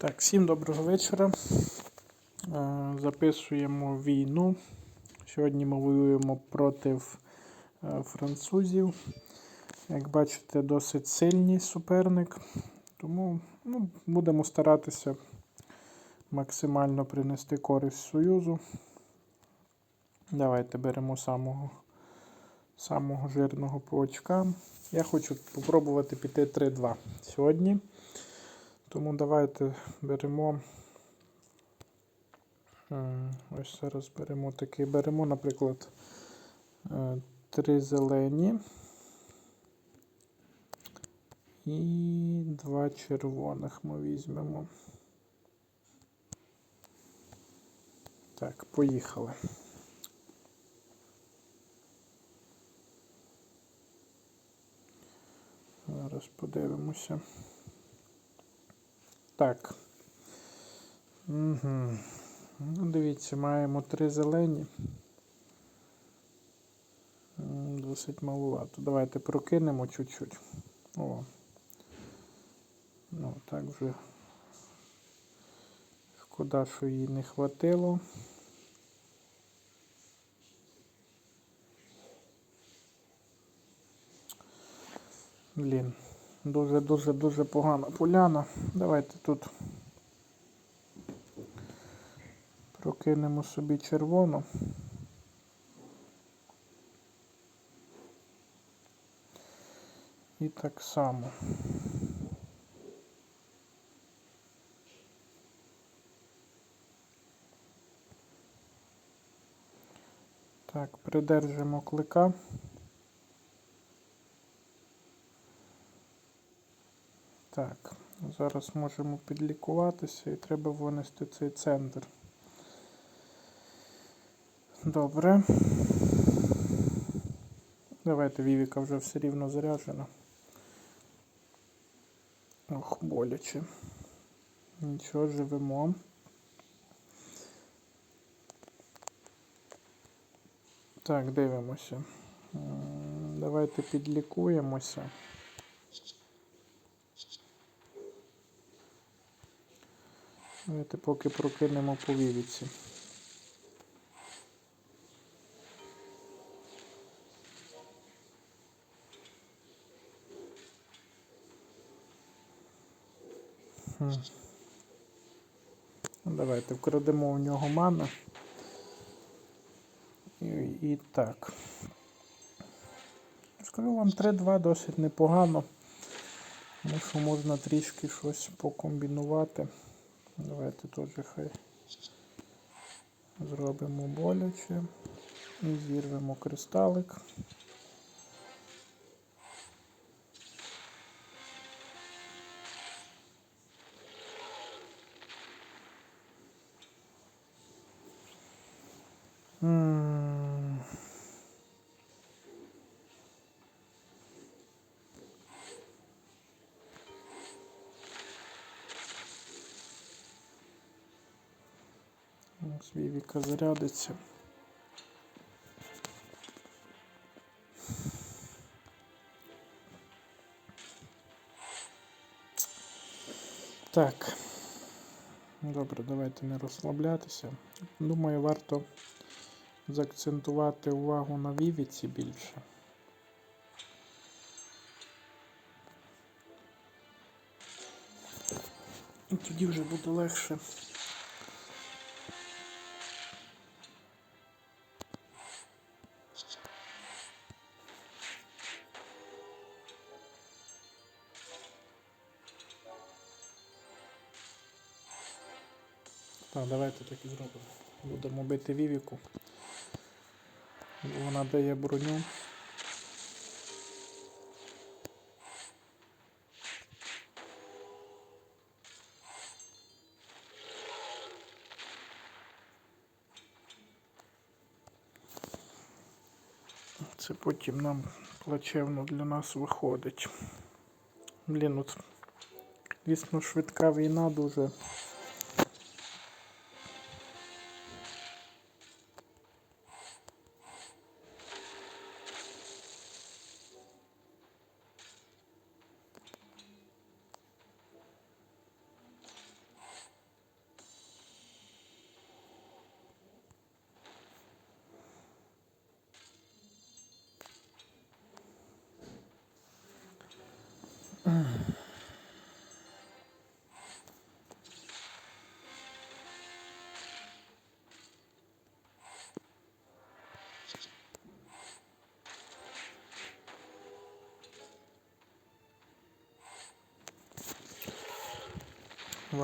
Так, всім доброго вечора. Е, Записуємо війну. Сьогодні ми воюємо проти е, французів. Як бачите, досить сильний суперник. Тому ну, будемо старатися максимально принести користь Союзу. Давайте беремо самого, самого жирного по очкам. Я хочу спробувати піти 3-2 сьогодні. Тому давайте беремо. Ось зараз беремо такий. Беремо, наприклад, е, три зелені і два червоних ми візьмемо. Так, поїхали. Зараз подивимося. Так. Угу. Ну, дивіться, маємо три зелені. Досить маловато. Давайте прокинемо чуть-чуть. О. Ну, так вже. Шкода, що їй не хватило. Блін. Дуже-дуже-дуже погана поляна. Давайте тут прокинемо собі червону. І так само. Так, придержимо клика. Так, зараз можемо підлікуватися і треба винести цей центр. Добре. Давайте Вівіка вже все рівно заряджена. Ох, боляче. Нічого, живемо. Так, дивимося. Давайте підлікуємося. Давайте поки прокинемо по вівіці. Ну, Давайте вкрадемо у нього ману. І, і так. Скажу вам 3-2 досить непогано. Тому що можна трішки щось покомбінувати. Давайте теж хай зробимо боляче і зірвемо кристалик. Ось зарядиться. Так. Добре, давайте не розслаблятися. Думаю, варто заакцентувати увагу на Вівіці більше. І тоді вже буде легше. Давайте так і зробимо. Будемо бити Вівіку. Вона дає броню. Це потім нам плачевно для нас виходить. Блін, от, звісно, швидка війна дуже.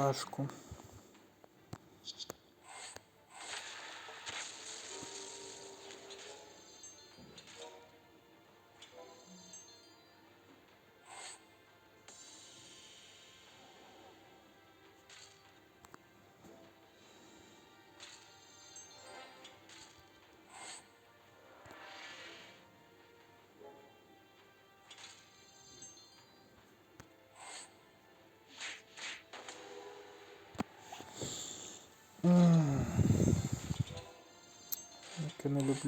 Важко. Як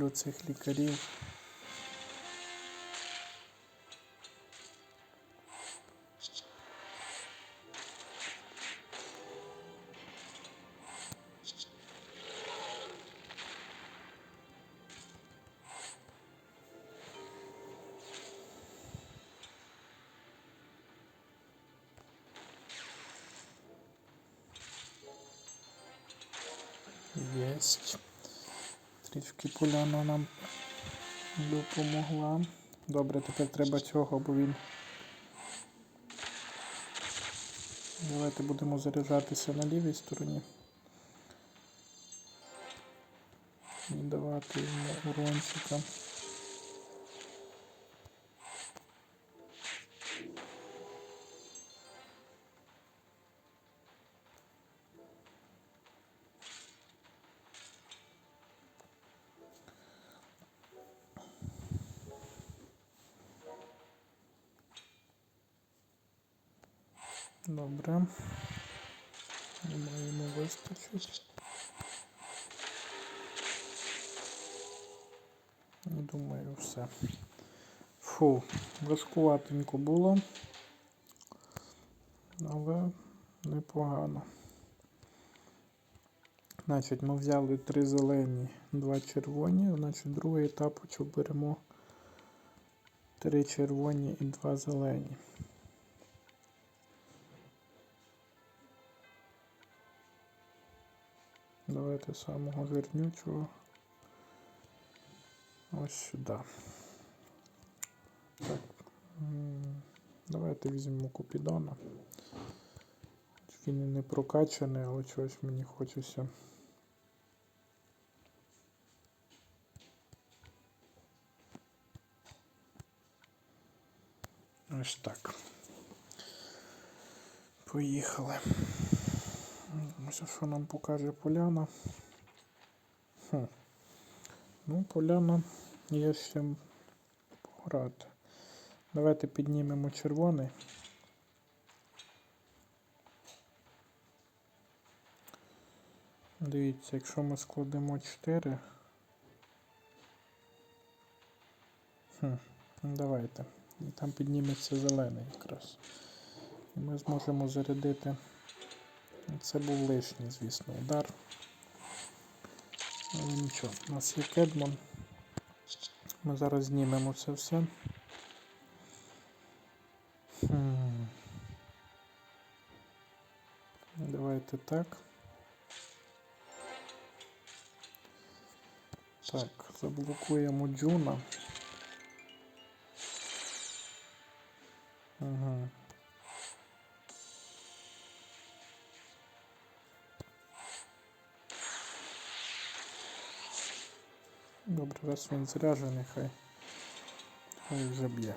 я не Трішки поляна нам допомогла. Добре, тепер треба цього, бо він. Давайте будемо заряджатися на лівій стороні. І давати йому урончика. Думаю, все. Фу, важкуватенько було. Але непогано. Значить, ми взяли три зелені, два червоні. Значить, другий етапочок беремо три червоні і два зелені. Давайте самого жирнючого. Ось сюди. Так. Давайте візьмемо Купідона. Він не прокачаний, але чогось мені хочеться. Ось так. Поїхали. Ось що нам покаже поляна. Хм. Ну, поляна є з чим пограти. Давайте піднімемо червоний. Дивіться, якщо ми складемо 4. Хм, ну давайте. І там підніметься зелений якраз. І ми зможемо зарядити. Це був лишній, звісно, удар. Але нічого, у нас є кедмон. Ми зараз знімемо це все. Давайте так. Так, заблокуємо Джуна. Добре, раз він заряджений, хай. Хай вже б'є.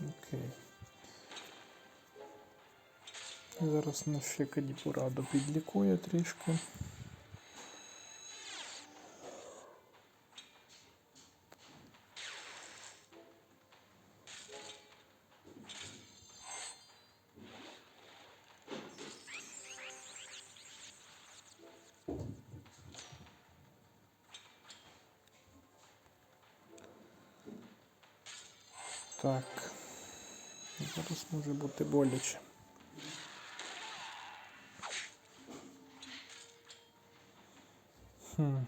Окей. Зараз нас ще Кадіпурадо підлікує трішки. Боляче. Хм.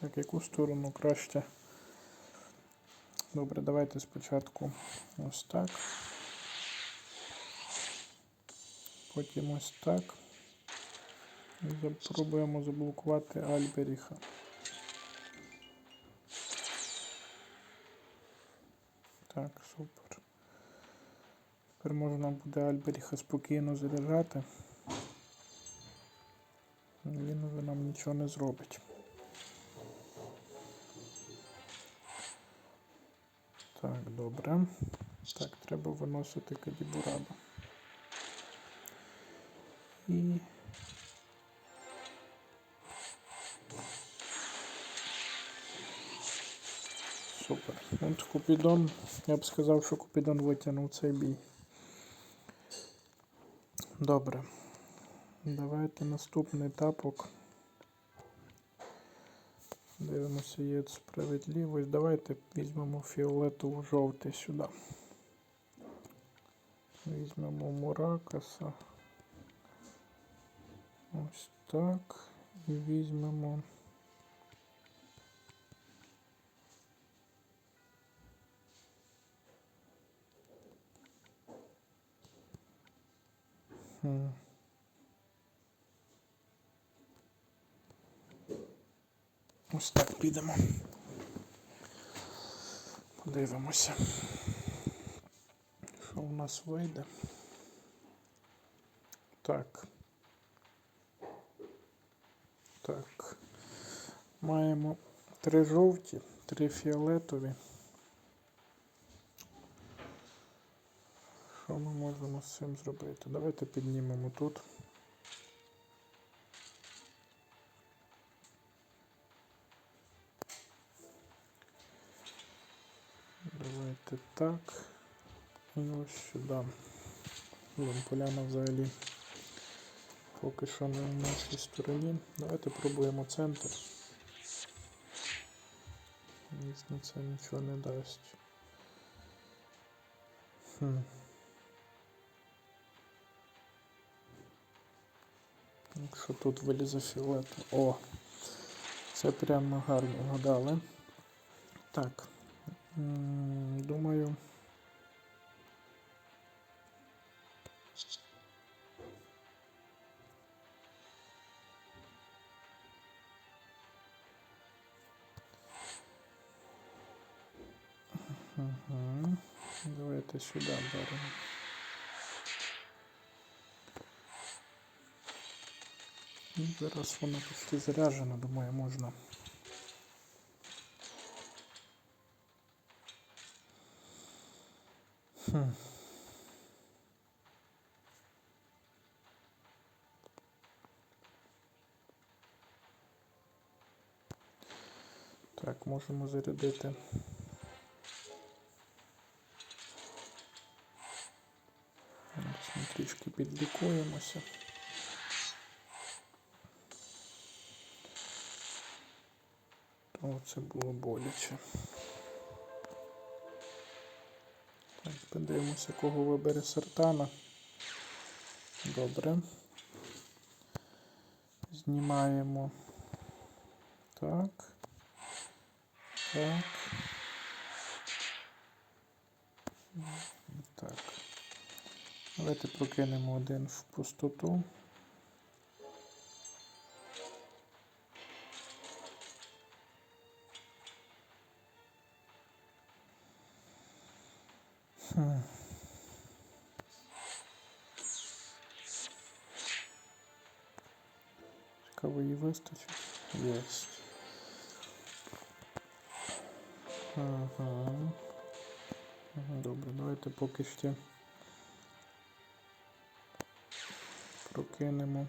Так, яку сторону краще? Добре, давайте спочатку ось так. Потім ось так. І спробуємо заблокувати Альберіха. Супер. Тепер можна буде Альберіха спокійно заряджати. Він вже нам нічого не зробить. Так, добре. Так, треба виносити Кадібураду. І. Купідон, я б сказав, що Купідон витягнув цей бій. Добре. Давайте наступний тапок. Дивимося, є справедливість. Давайте візьмемо фіолетову жовтий сюди. Візьмемо Муракаса. Ось так. І візьмемо. Ось так підемо. Подивимося, що у нас вийде. Так. Так. Маємо три жовті, три фіолетові. Що ми можемо з цим зробити? Давайте піднімемо тут. Давайте так. І ось сюди. Блин, поляна взагалі поки що не на нашій стороні. Давайте пробуємо центр. Звісно, це нічого не дасть. Хм. Якщо тут вилізе фіолет. О! Це прямо гарно вгадали. Так. Думаю. Угу. Давайте сюди беремо. Зараз воно почти заряджено, думаю, можна. Хм. Так, можемо зарядити. Ми трішки підлікуємося. Це було боляче. Так, подивимося, кого вибере Сартана. Добре. Знімаємо. Так. Так. Так. Давайте прокинемо один в пустоту. Добре, поки ще прокинемо.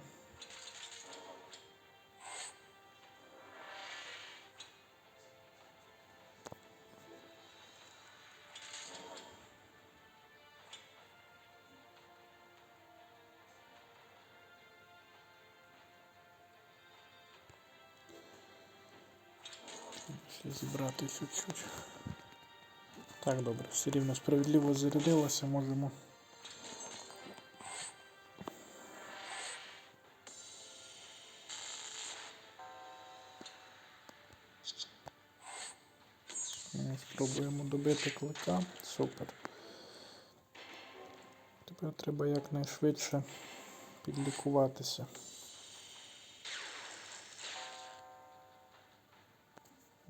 Ще зібрати чуть-чуть. Так, добре, все рівно справедливо зарядилося, можемо. Пробуємо добити клика. Супер. Тепер треба якнайшвидше підлікуватися.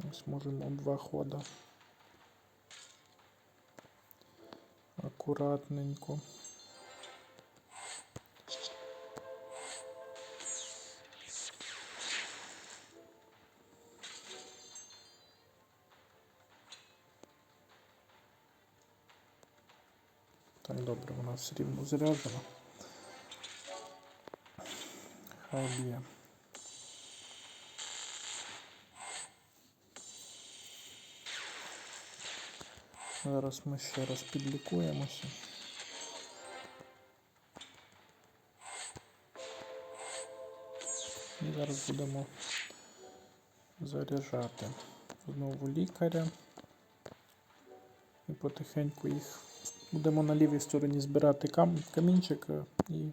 Ось можемо два хода. Акуратненько. Так, добре, вона все рівно заряджена. Хай б'є. Зараз ми ще раз підлікуємося. І зараз будемо заряджати знову лікаря. І потихеньку їх будемо на лівій стороні збирати кам камінчик і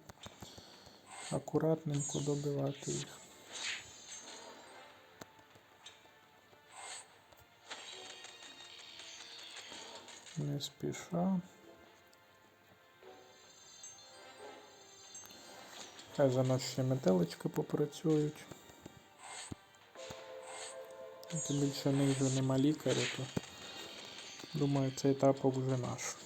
акуратненько добивати їх. Спіша. Хай за нас ще метелички попрацюють. Тим більше в них вже нема лікаря, то думаю, цей етапок вже наш.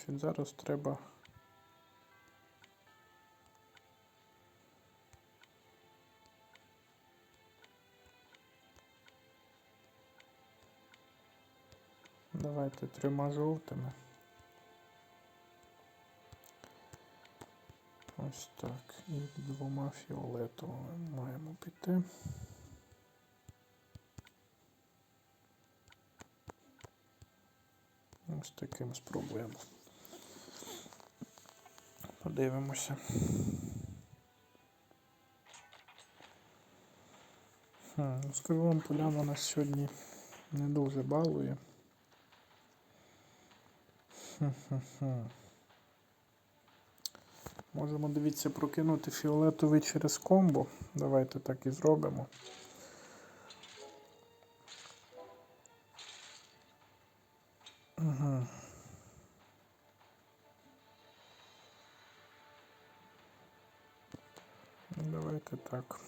Значить, зараз треба. Давайте трьома жовтими. Ось так. І двома фіолетовими маємо піти. Ось таким спробуємо. Подивимося. Ну, скажу вам, поляна нас сьогодні не дуже балує. Можемо, дивіться, прокинути фіолетовий через комбо. Давайте так і зробимо. Так.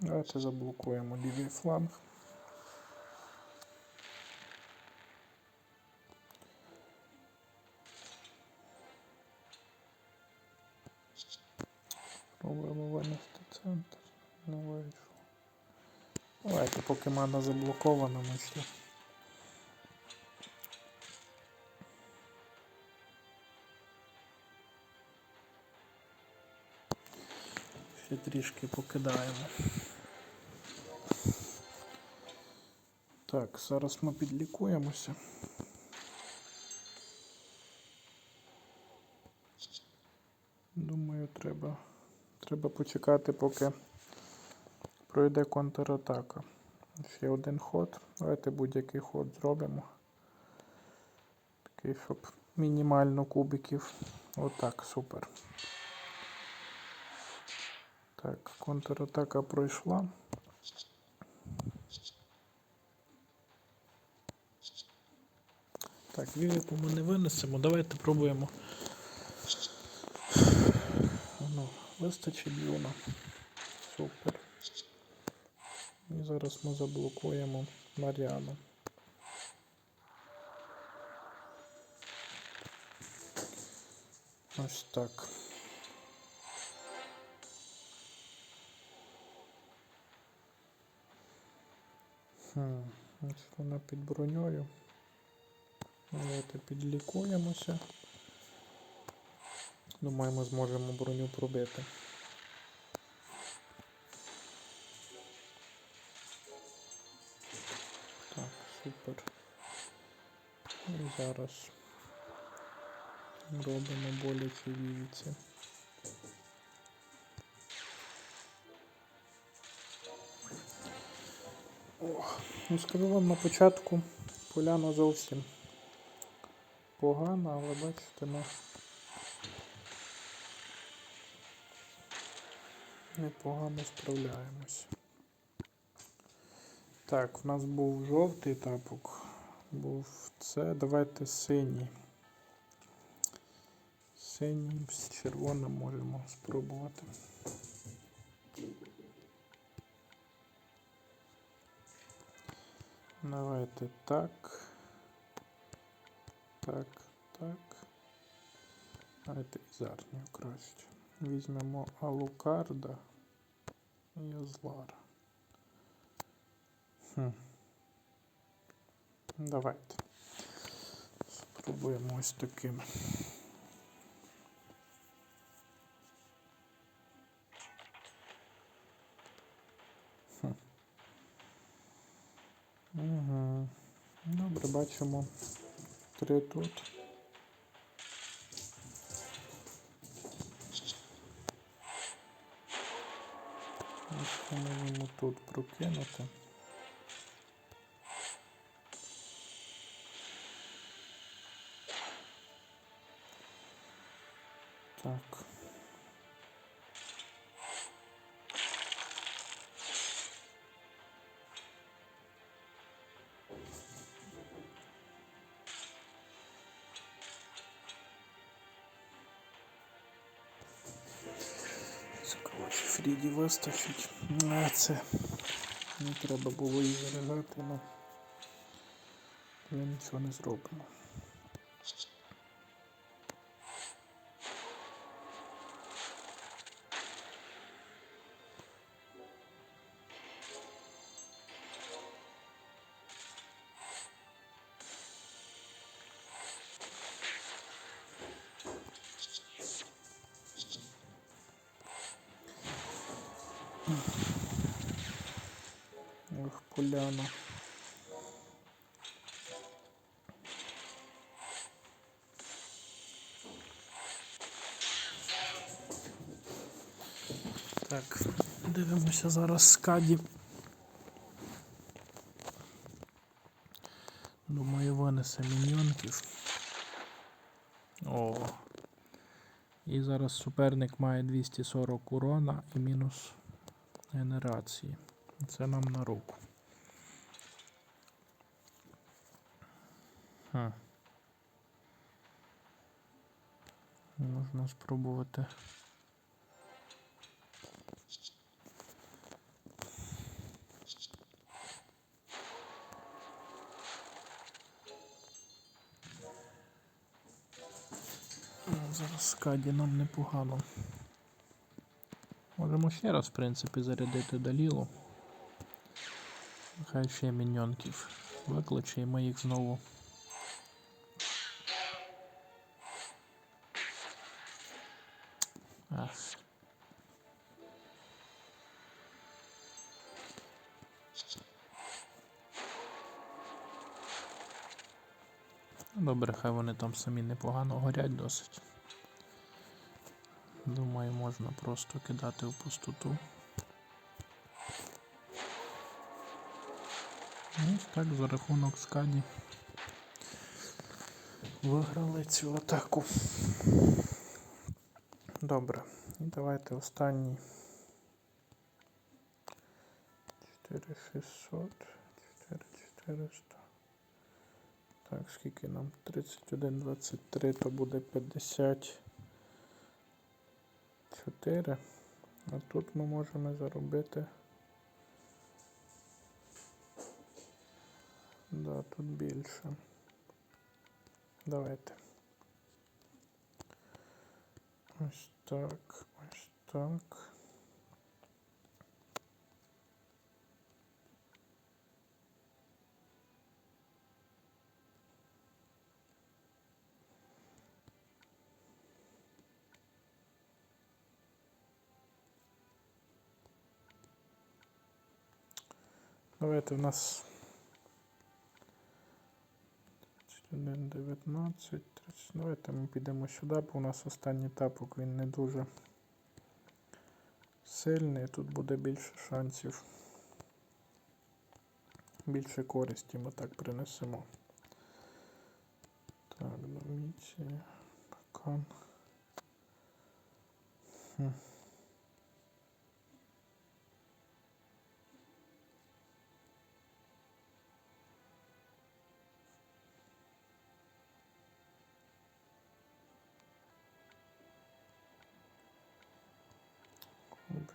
Давайте заблокуємо лівий фланг. Поки заблокована, ми ще. Ще трішки покидаємо. Так, зараз ми підлікуємося. Думаю, треба, треба почекати, поки пройде контратака. Ще один ход. Давайте будь-який ход зробимо. Такий, щоб мінімально кубиків. Отак, супер. Так, контратака пройшла. Так, вівіку ми не винесемо. Давайте пробуємо. Ну, вистачить юна. Супер. Зараз ми заблокуємо Маріану. Ось так. Хм, ось вона під броньою. Давайте підлікуємося. Думаю, ми зможемо броню пробити. Зараз робимо боляче вівіці. О, ну скажу вам на початку поляна зовсім погана, але бачите, ми непогано справляємось. Так, в нас був жовтий тапок, був це. Давайте синій. Синій з червоним можемо спробувати. Давайте так. Так, так. Давайте Ізарнію краще. Візьмемо Алукарда і Озлара. Хм. Давайте. Спробуємо ось таким. Добре, бачимо три тут. Ось Можемо тут прокинути. Так. Коротше, Фріді вистачить. А це не треба було її заряджати, але ми нічого не зробимо. Ох. Так, дивимося зараз скаді. Думаю, винесе міньйонків. О. І зараз суперник має 240 урона і мінус генерації. Це нам на руку. Можна спробувати. Ну, Зараз скаді нам непогано. Можемо ще раз, в принципі, зарядити Далілу. Хай ще міньонків викличе і ми їх знову. Добре, хай вони там самі непогано горять досить. Думаю, можна просто кидати в пустоту. Ось так за рахунок скаді виграли цю атаку. Добре, і давайте останній. 4600, 4400. Так, скільки нам? 31, 23, то буде 54. А тут ми можемо заробити. Да, тут більше. Давайте. Ось так, ось так. Давайте в нас 31, 19, 30. Давайте ми підемо сюди, бо у нас останній тапок він не дуже сильний. Тут буде більше шансів. Більше користі ми так принесемо. Так, доміці, пакан. Хм.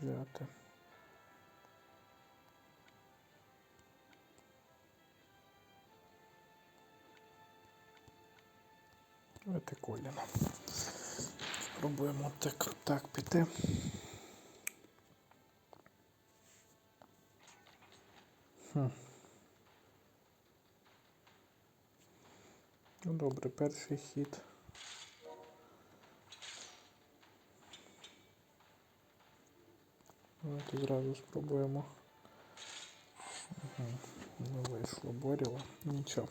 Взяти. Давайте коліна. Спробуємо так, так піти. Хм. Ну добре, перший хід. Давайте зразу спробуємо. Угу. не вийшло боріло. Нічого.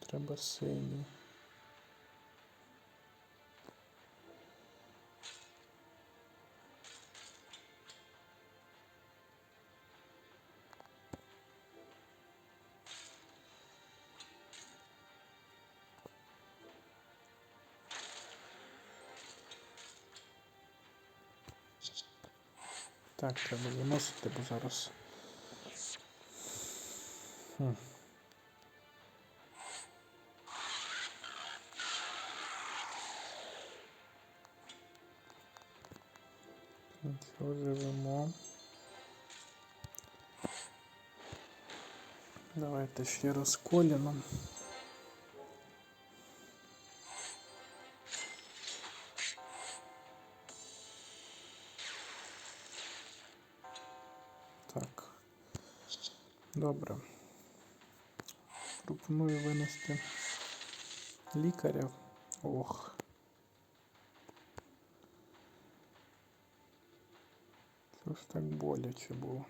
Треба синій. Так, треба виносити, бо зараз. Хм. Нічого живемо. Давайте ще раз коліном. Добре. Пропоную винести лікаря. Ох. Це ж так боляче було?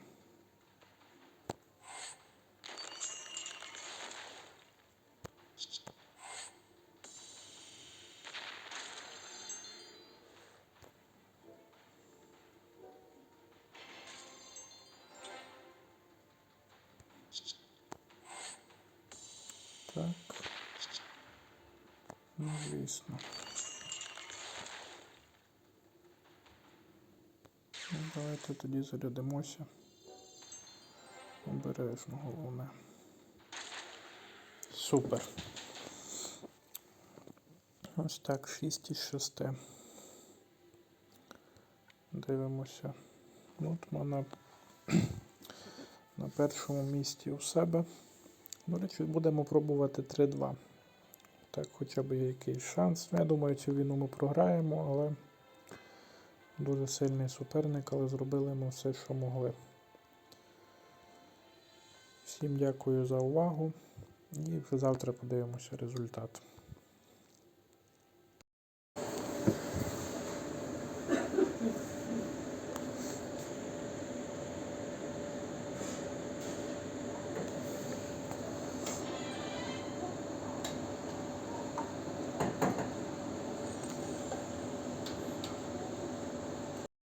Тоді зарядимося. Обережно головне. Супер. Ось так, 6 із 6. Дивимося. От вона на першому місці у себе. До речі, будемо пробувати 3-2. Так, хоча б є якийсь шанс. Я думаю, цю війну ми програємо, але дуже сильний суперник, але зробили ми все, що могли. Всім дякую за увагу і вже завтра подивимося результат.